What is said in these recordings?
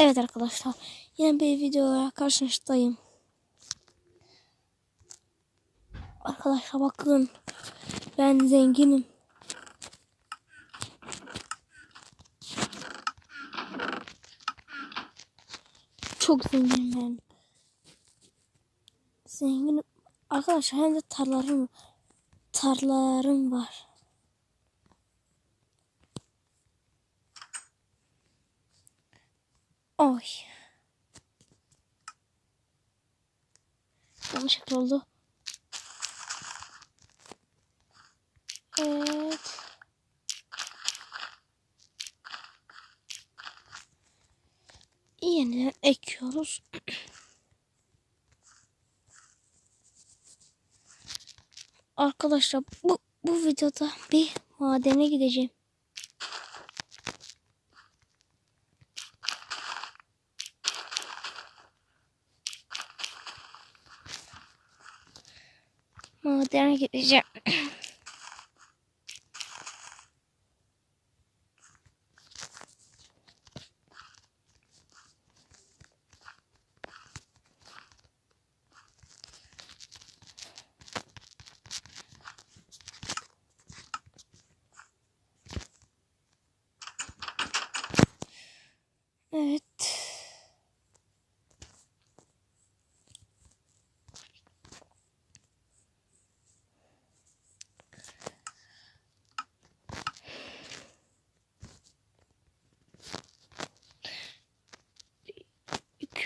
Evet arkadaşlar. Yine bir videoya karşınızdayım. Arkadaşlar bakın. Ben zenginim. Çok zenginim ben. Zenginim. Arkadaşlar hem de tarlarım tarlalarım var. Yanlışlıkla oldu. Evet. Yeniden ekiyoruz. Arkadaşlar bu bu videoda bir madene gideceğim. Madene gideceğim. Evet.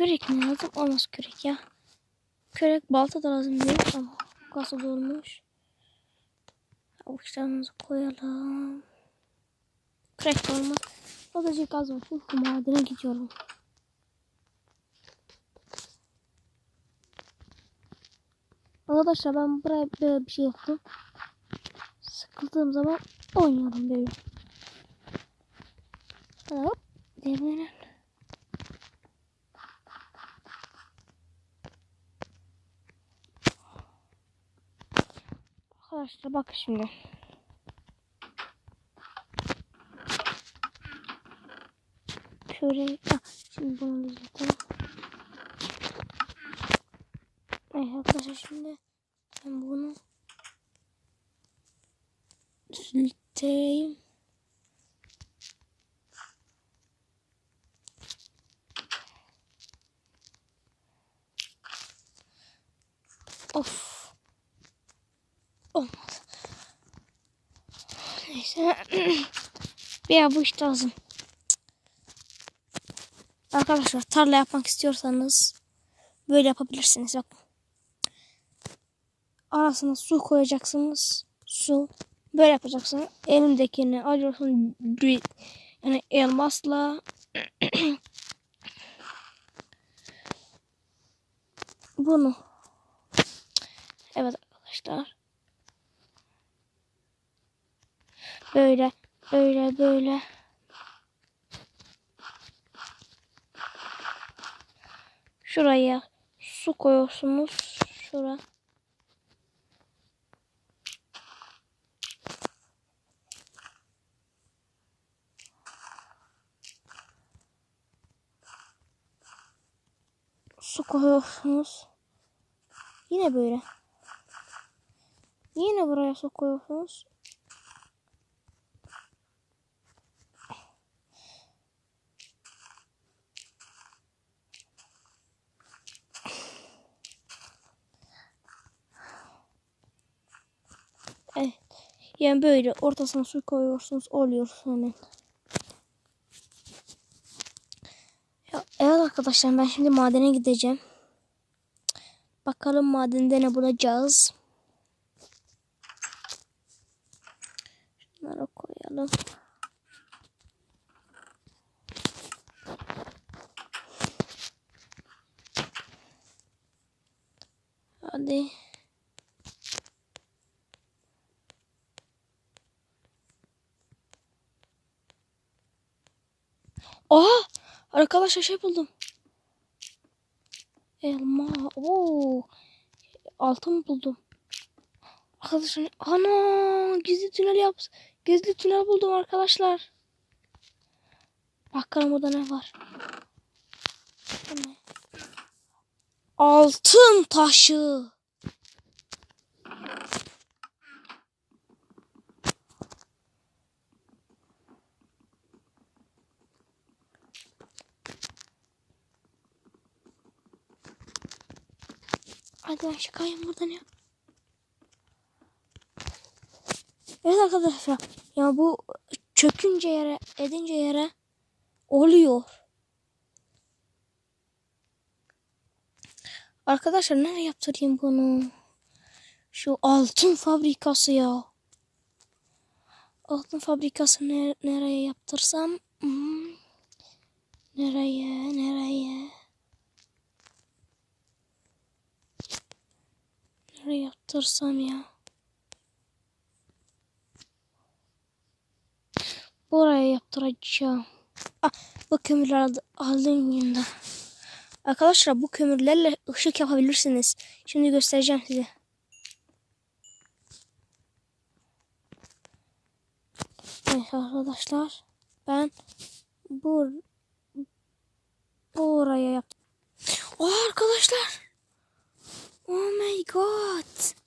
Kürek mi lazım? Olmaz kürek ya. Kürek balta da lazım değil ama kasa dolmuş. Avuçlarımızı koyalım. Kürek de olmaz. Sadece gaz var. Çünkü madene gidiyorum. Arkadaşlar ben buraya böyle bir şey yaptım. Sıkıldığım zaman oynuyorum böyle. Hop. Demenin. Arkadaşlar bak şimdi. Şöyle ah, şimdi bunu düzeltelim. Evet arkadaşlar şimdi ben bunu düzelteyim. Of. Olmaz. Neyse. bir avuç lazım. Arkadaşlar tarla yapmak istiyorsanız böyle yapabilirsiniz. Bak. Arasına su koyacaksınız. Su. Böyle yapacaksınız. Elimdekini alıyorsun. Yani elmasla bunu. Evet arkadaşlar. Böyle böyle böyle. Şuraya su koyuyorsunuz. Şura. Su koyuyorsunuz. Yine böyle. Yine buraya su koyuyorsunuz. Evet. Yani böyle ortasına su koyuyorsunuz oluyor hemen. Ya, evet arkadaşlar ben şimdi madene gideceğim. Bakalım madende ne bulacağız. Şunları koyalım. Hadi. Aha! Arkadaşlar şey buldum. Elma. Oo. Altın buldum. Arkadaşlar ana gizli tünel yap. Gizli tünel buldum arkadaşlar. Bakalım burada ne var. Altın taşı. Hadi ben çıkayım buradan ya. Evet arkadaşlar. Ya bu çökünce yere, edince yere oluyor. Arkadaşlar nereye yaptırayım bunu? Şu altın fabrikası ya. Altın fabrikası ne- nereye yaptırsam? Hmm. Nereye? Nereye? Nereye yaptırsam ya? Buraya yaptıracağım. Ah, bu kömürleri aldı- aldım yanında. Arkadaşlar bu kömürlerle ışık yapabilirsiniz. Şimdi göstereceğim size. Evet arkadaşlar. Ben bur buraya yaptım. Oh arkadaşlar. Oh my god.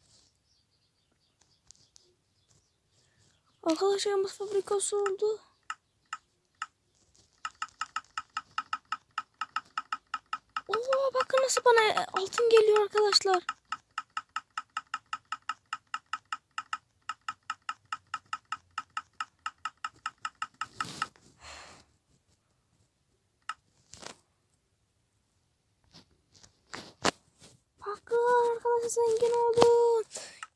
Arkadaşlar elmas fabrikası oldu. Oo bakın nasıl bana altın geliyor arkadaşlar. Bakın arkadaşlar zengin oldum.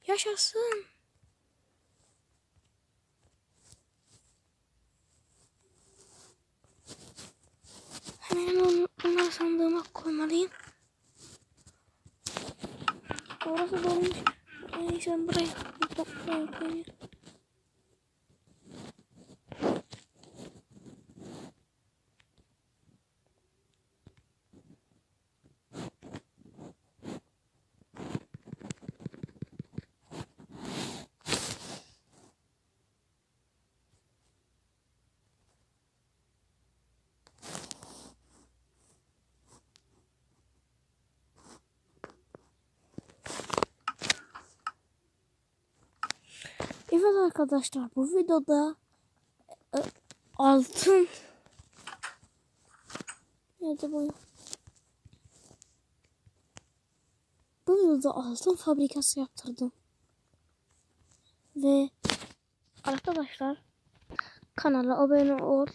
Yaşasın. Sandığıma koymalıyım. Orası dolmuş. Neyse ben buraya, buraya Evet arkadaşlar bu videoda e, altın Nerede bu? Bu videoda altın fabrikası yaptırdım. Ve arkadaşlar kanala abone ol,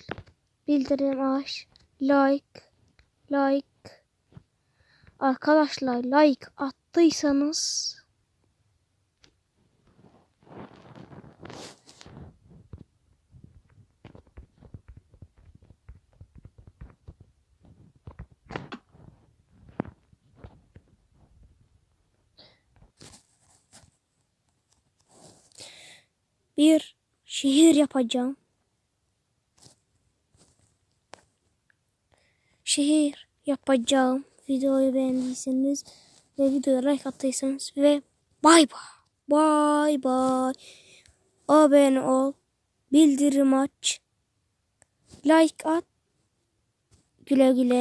bildirim aç, like, like. Arkadaşlar like attıysanız bir şehir yapacağım. Şehir yapacağım. Videoyu beğendiyseniz ve videoya like attıysanız ve bay bay. Bay bay. Abone ol. Bildirim aç. Like at. Güle güle.